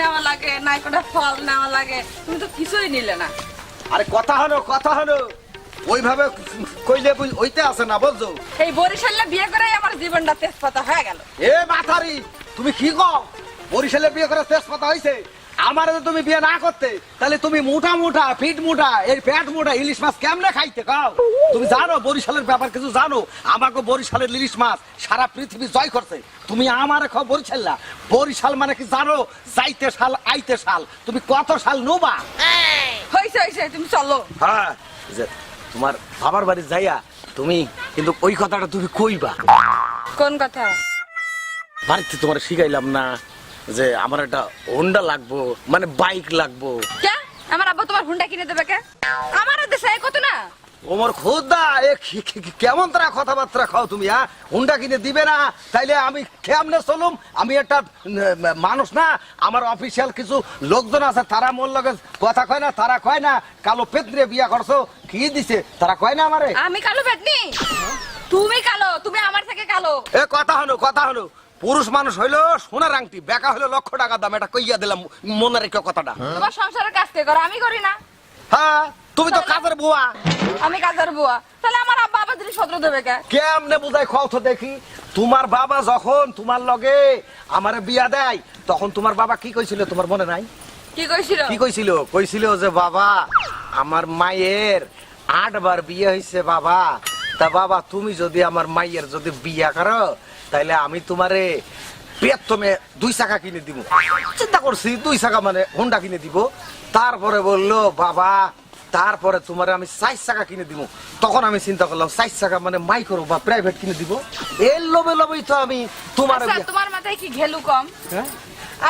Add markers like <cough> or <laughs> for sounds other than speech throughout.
নেওয়া লাগে নাই কোনো ফল নেওয়া লাগে তুমি তো কিছুই নিলে না। আরে কথা হলো কথা হলো। ওইভাবে কইলে ওইতে আছে না বলছো? এই বরিশালে বিয়ে করে আমার জীবনটা তেজপাতা হয়ে গেল। এ মাথারি তুমি কি কও? বরিশালে বিয়ে করে তেজপাতা হইছে? আমার যদি তুমি বিয়ে না করতে তাহলে তুমি মোটা মোটা ফিট মোটা এই পেট মোটা ইলিশ মাছ কেমনে খাইতে কাও? তুমি জানো বরিশালের ব্যাপার কিছু জানো? আমাকে বরিশালের ইলিশ মাছ সারা পৃথিবী জয় করছে। তুমি আমার খাও বরিশাল না? বরিশাল মানে কি জানো? যাইতে সাল আইতে সাল তুমি কত সাল নোবা? হয়েছে হয়েছে তুমি চলো। হ্যাঁ তোমার বাবার বাড়ি যাইয়া তুমি কিন্তু ওই কথাটা তুমি কইবা। কোন কথা? বাড়িতে তোমার শিখাইলাম না। যে আমার একটা হোন্ডা লাগবো মানে বাইক লাগবো। কে? আমার আব্বা তোমার হুন্ডা কিনে দেবে কে? আমার দেশে কত না? ওমর খোদা এ কেমন তারা কথাবার্তা খাও তুমি হ্যাঁ? হুন্ডা কিনে দিবে না তাইলে আমি কেমনে চলুম? আমি একটা মানুষ না আমার অফিসিয়াল কিছু লোকজন আছে তারা মোর লগে কথা কয় না তারা কয় না কালো পেত্রে বিয়া করছ কি দিছে তারা কয় না আমারে? আমি কালো তুমি কালো তুমি আমার থেকে কালো। এ কথা হলো কথা হলো। পুরুষ মানুষ হইল সোনার আংটি বেকা হইল লক্ষ টাকা দাম এটা কইয়া দিলাম মনে রেখে কথাটা। তোমার সংসারের কাজ কে করো? আমি করি না। হ্যাঁ তুমি তো কাজের বুয়া। আমি কাজের বুয়া। তাহলে আমার আব্বা আবার জিনিস পত্র দেবে কে? কেমনে বুঝাই খাও তো দেখি। তোমার বাবা যখন তোমার লগে আমারে বিয়া দেয় তখন তোমার বাবা কি কইছিল তোমার মনে নাই? কি কইছিল? কি কইছিল? কইছিল যে বাবা আমার মায়ের আটবার বিয়ে হইছে বাবা। তা বাবা তুমি যদি আমার মায়ের যদি বিয়া করো তাইলে আমি তোমারে পেতমে দুই চাকা কিনে দিব চিন্তা করছি দুই চাকা মানে হোন্ডা কিনে দিব। তারপরে বলল বাবা তারপরে তোমার আমি চার চাকা কিনে দিব তখন আমি চিন্তা করলাম সাইজ চাকা মানে মাইক্রো বা প্রাইভেট কিনে দিব? এর লোভে লোভেই তো আমি তোমার আচ্ছা, তোমার মাথায় কি ঘেলু কম? হ্যাঁ?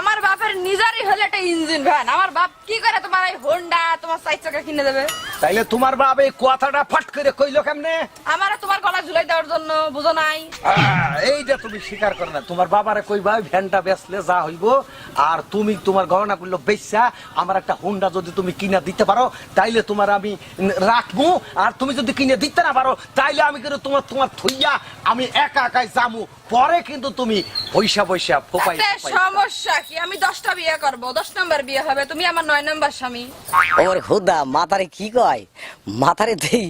আমার বাপের নিজেরই হলে একটা ইঞ্জিন ভ্যান আমার বাপ কি করে তোমার এই হোন্ডা তোমার সাইজ চাকা কিনে দেবে? তাইলে তোমার বাপ এই কথাটা ফট করে কইলো কেমনে? আমার তোমার গলা ঝুলাই দেওয়ার জন্য বুঝো নাই? আহ, এইটা তুমি স্বীকার করে না। তোমার বাবারে কইবা ভ্যানটা বেচলে যা হইব আর তুমি তোমার গহনা করল বেচা আমার একটা হুন্ডা যদি তুমি কিনা দিতে পারো তাইলে তোমার আমি রাখব। আর তুমি যদি কিনে দিতে না পারো তাইলে আমি কিন্তু তোমার তোমার থইয়া আমি একা একাই জামু পরে কিন্তু তুমি পয়সা পয়সা ফোপাই সমস্যা কি? আমি দশটা বিয়ে করব। দশ নম্বর বিয়ে হবে তুমি আমার নয় নম্বর স্বামী। ওর খুদা মাথারে কি কয় মাথারে দেই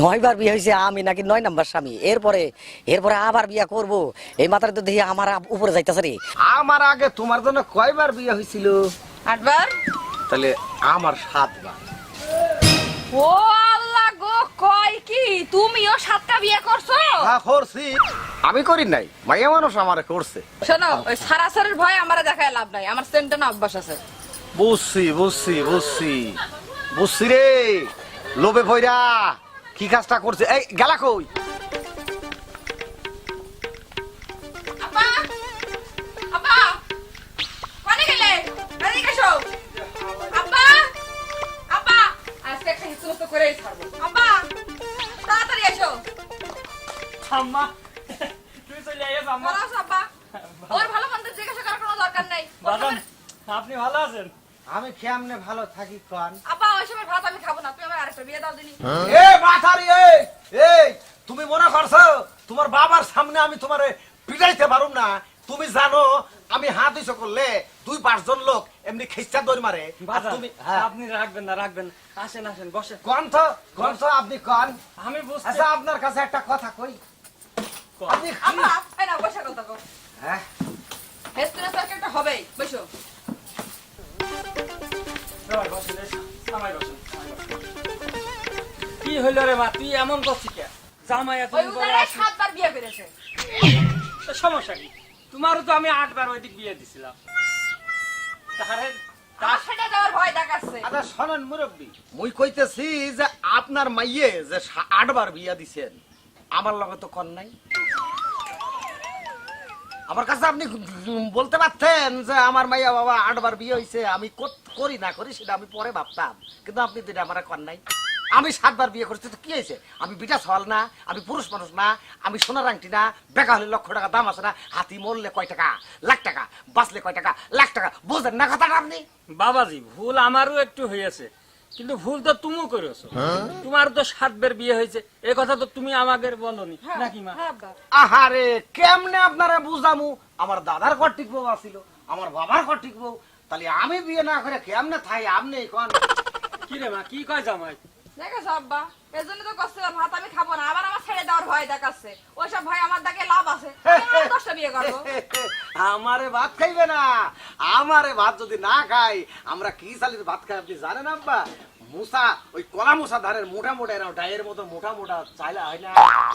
নয়বার বিয়ে হয়েছে আমি নাকি নয় নাম্বার স্বামী। এরপরে এরপরে আবার বিয়া করব। এই মাথারে তো দেখি আমার উপরে যাইতেছে রে। আমার আগে তোমার জন্য কয়বার বিয়ে হয়েছিল? আটবার? তাহলে আমার সাতবার। ও আল্লাহ গো কয় কি? তুমিও সাতটা বিয়ে করছ? হ্যাঁ করছি। আমি করি নাই মাইয়া মানুষ আমারে করছে। শোনো ওই সারাসারের ভয় আমার দেখায় লাভ নাই। আমার সেন্টার অভ্যাস আছে। বুঝছি বুঝছি বুঝছি। বুঝছি রে। লোভে ভৈরা কি কাজটা করছে? এই গেলা কই? আম্মা তুই চলে আইস আম্মা। ওর ভালো মন্দ জিজ্ঞাসা করার কোনো দরকার নেই। আপনি ভালো আছেন? আমি কেমনে ভালো থাকি কন? ভাত আমি খাব না তুমি আমার আরেকটা বিয়ে দাও দিনি। এ মাথারি এই এই তুমি মনে করছ তোমার বাবার সামনে আমি তোমারে পিটাইতে পারুম না? তুমি জানো আমি হাত দিছো করলে দুই পাঁচজন লোক এমনি খ্রিস্টান দৌড় মারে। তুমি হ্যাঁ। আপনি রাখবেন না রাখবেন আসেন আসেন বসেন। কন তো আপনি কন? আমি বুঝতে আচ্ছা আপনার কাছে একটা কথা কই। আপনি এই না বসে কথা কো হ্যাঁ। তরকারিটা হবেই বসো। বসেন কি হইল রে মা? তুই এমন করছিস কে জামাই এত সাতবার বিয়ে করেছে। সমস্যা কি? তোমারও তো আমি আটবার ওই দিক বিয়ে দিছিলাম। তাহারে তার সেটা দেখাচ্ছে। আচ্ছা মুরব্বী মুই কইতেছি যে আপনার মাইয়ে যে আটবার বিয়া দিছেন আমার লগে তো কন নাই। আমার কাছে আপনি বলতে পারতেন যে আমার মাইয়া বাবা আটবার বিয়ে হয়েছে আমি করি না করি সেটা আমি পরে ভাবতাম। কিন্তু আপনি তো আমার কন নাই। আমি সাতবার বিয়ে করছি, তো কি হয়েছে? আমি বিটা সওয়াল না, আমি পুরুষ মানুষ না, আমি সোনার আংটি না বেকা হলে লক্ষ টাকা দাম আছে না, হাতি মরলে কয় টাকা, লাখ টাকা, বাঁচলে কয় টাকা, লাখ টাকা বুঝলেন না কথাটা আপনি? বাবাজি, ভুল আমারও একটু হয়েছে কিন্তু ভুল তো তুমিও করেছ। তোমার তো সাতবার বিয়ে হয়েছে। এ কথা তো তুমি আমাকে বলনি। নাকি মা? হ্যাঁ আহারে কেমনে আপনারা বুঝামু? আমার দাদার ঘর ঠিক বউ আসিল আমার বাবার ঘর ঠিক বউ। তাহলে আমি বিয়ে না করে কেমনে থাই আপনি কোন? কি রে মা কি কয় জামাই? দেখেছ আব্বা এর জন্য তো কষ্ট ভাত আমি খাব না। আবার আমার ছেড়ে দেওয়ার ভয় দেখাচ্ছে। ওইসব ভয় আমার দেখে লাভ আছে। <laughs> দশটা বিয়ে করব। আমারে ভাত খাইবে না। আমারে ভাত যদি না খাই আমরা কি সালির ভাত খাই আপনি জানেন আব্বা? মুসা ওই কলা মুসা ধারের মোটা মোটা এরকম ডায়ের মতো মোটা মোটা চাইলা হয় না।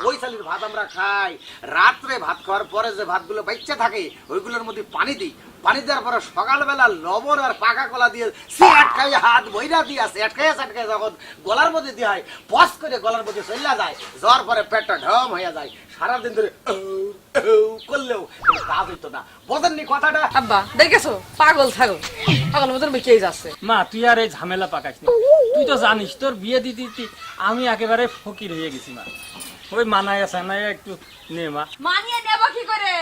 ওই সালির ভাত আমরা খাই। রাত্রে ভাত খাওয়ার পরে যে ভাতগুলো বাচ্চা থাকে ওইগুলোর মধ্যে পানি দিই। পানি দেওয়ার পরে সকালবেলা লবণ আর পাকা কলা দিয়ে সে আটকাই হাত বইরা দিয়ে আসে। আটকাই আটকাই যখন গলার মধ্যে দিয়ে হয় পস করে গলার মধ্যে চলে যায় জ্বর পরে পেটটা ঢম হয়ে যায়। সারাদিন ধরে করলেও কাজ হইতো না। বোঝেননি কথাটা? আব্বা দেখেছ? পাগল ছাগল। পাগল মতন বেঁচেই যাচ্ছে। মা তুই আর এই ঝামেলা পাকাস না। তুই তো জানিস তোর বিয়ে দিতে দিতে আমি একেবারে ফকির হয়ে গেছি মা। ওই মানায় আছে না একটু নে মা। মানিয়ে নেব কি করে?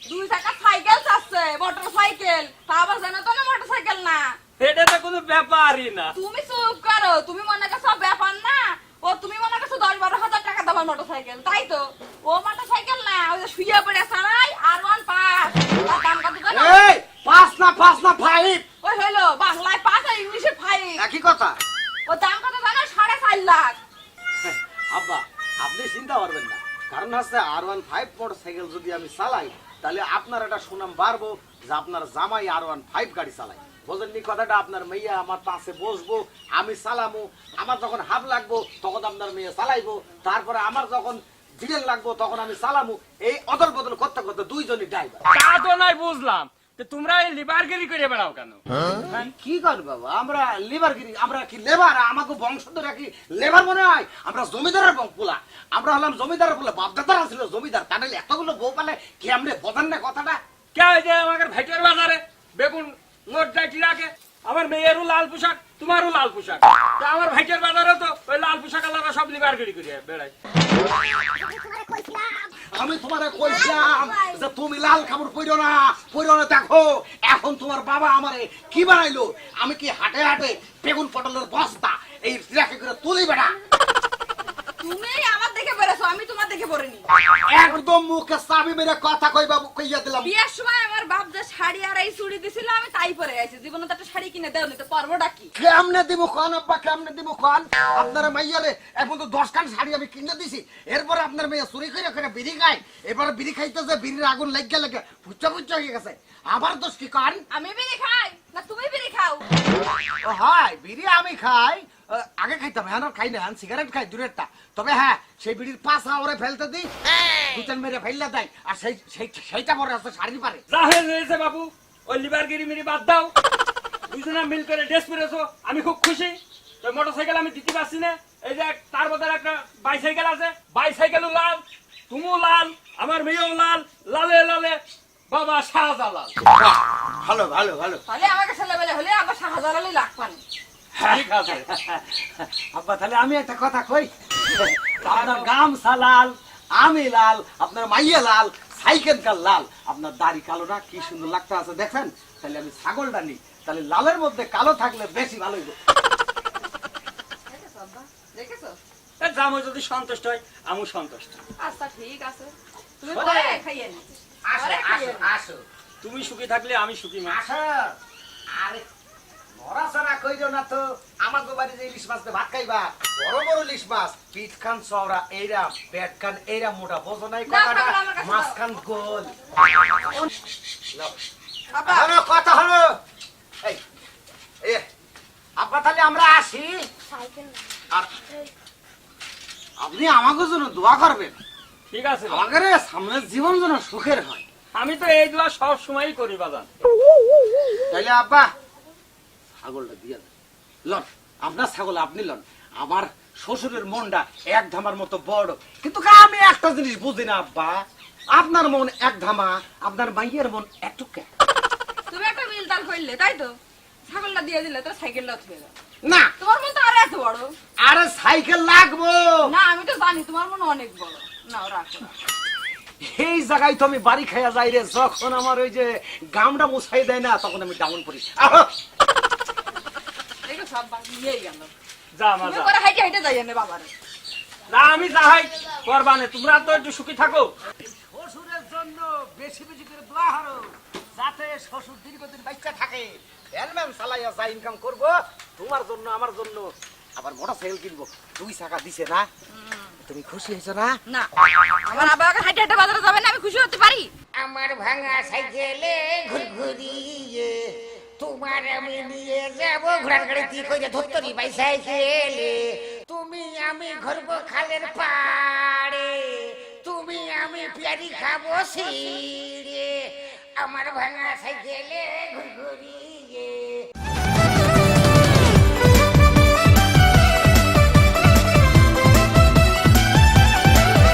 দুই চাকা সাইকেল চাচ্ছে মোটর সাইকেল তা আবার জানো তো না মোটর সাইকেল না। এটা তো কোনো ব্যাপারই না। তুমি চুপ করো তুমি মনে করছ ব্যাপার না? ও তুমি মনে করছ দশ বারো হাজার টাকা দাবার মোটর তাই তো? ও মোটর না ওই যে শুয়ে পড়ে চালাই আর ওয়ান পাস দাম কত জানো? এই পাঁচ না পাঁচ না ফাইভ ওই হলো বাংলায় পাস আর ইংলিশে ফাইভ একই কথা। ও দাম কত জানো? সাড়ে চার লাখ। আব্বা আপনি চিন্তা করবেন না। কারণ হচ্ছে আর ওয়ান ফাইভ মোটর সাইকেল যদি আমি চালাই তাহলে আপনার একটা সুনাম বাড়বো যে আপনার জামাই আর ওয়ান ফাইভ গাড়ি চালায়। বোঝেননি কথাটা? আপনার মেয়ে আমার পাশে বসবো, আমি চালামো, আমার যখন হাফ লাগবো, তখন আপনার মেয়ে চালাইবো, তারপরে আমার যখন ডিজেল লাগবো, তখন আমি চালামো। এই অদল বদল করতে করতে দুইজনই ড্রাইভার তা তো নাই, বুঝলাম। তোমরা এই লিবারগিরি করে বেড়াও কেন? কি কর বাবা? আমরা লেবার গিরি আমরা কি লেবার আমাকে বংশধর কি লেবার মনে হয়? আমরা জমিদারের পোলা। আমরা হলাম জমিদারের পোলা বাপদাদারা ছিল জমিদার। তাহলে এতগুলো বউ পালে কি আমরা বোঝেন না কথাটা? কে যে আমাদের ভাইটের বাজারে? বেগুন নোট ডাইটি রাখে আমার মেয়েরও লাল পোশাক তোমারও লাল পোশাক। তা আমার ভাইটের বাজারে তো ওই লাল পোশাক আলাদা সব লিবার লিবারগিরি করে বেড়ায়। আমি তোমারে কইছিলাম যে তুমি লাল কাপড় পইরো না পইরো না, দেখো, এখন তোমার বাবা আমারে কি বানাইলো? আমি কি হাটে হাটে বেগুন পটলের বস্তা এই রেখে করে তুলি বেটা? তুমি আমার দেখে আমি তোমার দেখে পড়িনি একদম মুখে চাবি মেরে কথা কইবা কইয়া দিলাম। বিয়ের সময় আমার বাপ যে শাড়ি আর এই চুড়ি দিছিল আমি তাই পরে গেছি জীবনে তো একটা শাড়ি কিনে তো পর্বটা কি? কেমনে দিব খান আব্বা কেমনে দিব খান? আপনার মাইয়ারে এখন তো দশ খান শাড়ি আমি কিনে দিছি। এরপরে আপনার চুরি করে করে বিড়ি খায়। এবারে বিড়ি খাইতেছে বিড়ির আগুন লাগিয়ে লাগে ফুচ্চা ফুচ্চা হয়ে গেছে। আবার দোষ কি কান আমি বিড়ি খাই না তুমি বিড়ি খাও? ও হয় বিড়ি আমি খাই। আগে খাইতাম হ্যাঁ খাই না সিগারেট খাই দূরেরটা তবে হ্যাঁ সেই বিড়ির পাশা ওরে ফেলতে দিই দুটান মেরে ফেললে দেয় আর সেই সেই- সেইটা পরে আছে শাড়ি পারে। যা রয়েছে বাবু ওই লিবারগিরি মিরি বাদ দাও। দুজনে মিল করে ড্রেস পরেছো আমি খুব খুশি। তো মোটরসাইকেল আমি দিতে পারছি না। এই যে তার বদলে একটা বাইসাইকেল আছে বাইসাইকেলও লাল তুমিও লাল আমার মেয়েও লাল লালে লালে বাবা শাহজালাল। ভালো ভালো ভালো। তাহলে আমাকে ছেলেবেলে হলে আবার শাহজাল আলী লাখ পানি ঠিক আছে। আব্বা তাহলে আমি একটা কথা কই? আপনার গামছা লাল আমি লাল আপনার মাইয়া লাল সাইকেল কাল লাল। আপনার দাড়ি কালো না কি সুন্দর লাগতে আছে দেখেন? তাহলে আমি ছাগলটা নিই। তাহলে লালের মধ্যে কালো থাকলে বেশি ভালো হইব। দেখেছ জামো যদি সন্তুষ্ট হয় আমি সন্তুষ্ট। আচ্ছা ঠিক আছে। তুমি খাইয়ে আসো আসো আসো। তুমি সুখী থাকলে আমি সুখী মা। আসো। আরে কইরো না তো। আমার তো বাড়ি যে ইলিশ মাছ ভাত খাইবা বড় বড় ইলিশ মাছ পিঠ খান চওড়া এইরা পেট খান এইরা মোটা বোঝো নাই কথাটা? মাছ খান গোল। কথা হলো। এই এ আপা তাহলে আমরা আসি। আর আপনি আমাকে জন্য দোয়া করবেন। ঠিক আছে। আমাদের সামনের জীবন যেন সুখের হয়। আমি তো এই দোয়া সব সময়ই করি বাজান। তাইলে আব্বা ছাগলটা দিয়ে দেন। লন আপনার ছাগল আপনি লন। আমার শ্বশুরের মনটা এক ধামার মতো বড়। কিন্তু আমি একটা জিনিস বুঝি না আব্বা। আপনার মন এক ধামা আপনার মাইয়ের মন একটুকে তুমি একটা মিল তাল করলে তাই তো? ছাগলটা দিয়ে দিলে তো সাইকেলটা থুয়ে দাও না। তোমার মন তো আর এত বড়। আরে সাইকেল লাগবো। না আমি তো জানি তোমার মন অনেক বড়। না রাখো রাখো। এই জায়গায় তো আমি বাড়ি খাইয়া যাই রে যখন আমার ওই যে গামটা মুছাই দেয় না তখন আমি ডাউন করি আহ! দেখো আব্বা গেল। যা মা তুমি যা। করে হাইটে হাইটে যাই এনে বাবারে। না আমি যাহাই করবানে তোমরা তো একটু সুখী থাকো। শ্বশুরের জন্য বেশি বেশি করে দোয়া হারো যাতে শ্বশুর দীর্ঘদিন বাচ্চা থাকে। হেলম্যান চালাইয়া যা ইনকাম করব তোমার জন্য আমার জন্য। আবার মোটর সাইকেল কিনবো দুই টাকা দিছে না? তুমি খুশি হয়েছো না? না আমার আবার হাইটে হাইটে বাজারে যাবে না আমি খুশি হতে পারি। আমার ভাঙা সাইকেলে ঘুরঘুরিয়ে তোমার আমি নিয়ে যাব। ঘোড়ার গাড়িতে ধরতো নি ভাই সাইকেলে তুমি আমি ঘুরবো খালের পাড়ে। তুমি আমি পেয়ারি খাব সিঁড়ে আমার ভাঙা সাইকেলে ঘুরঘুরিয়ে।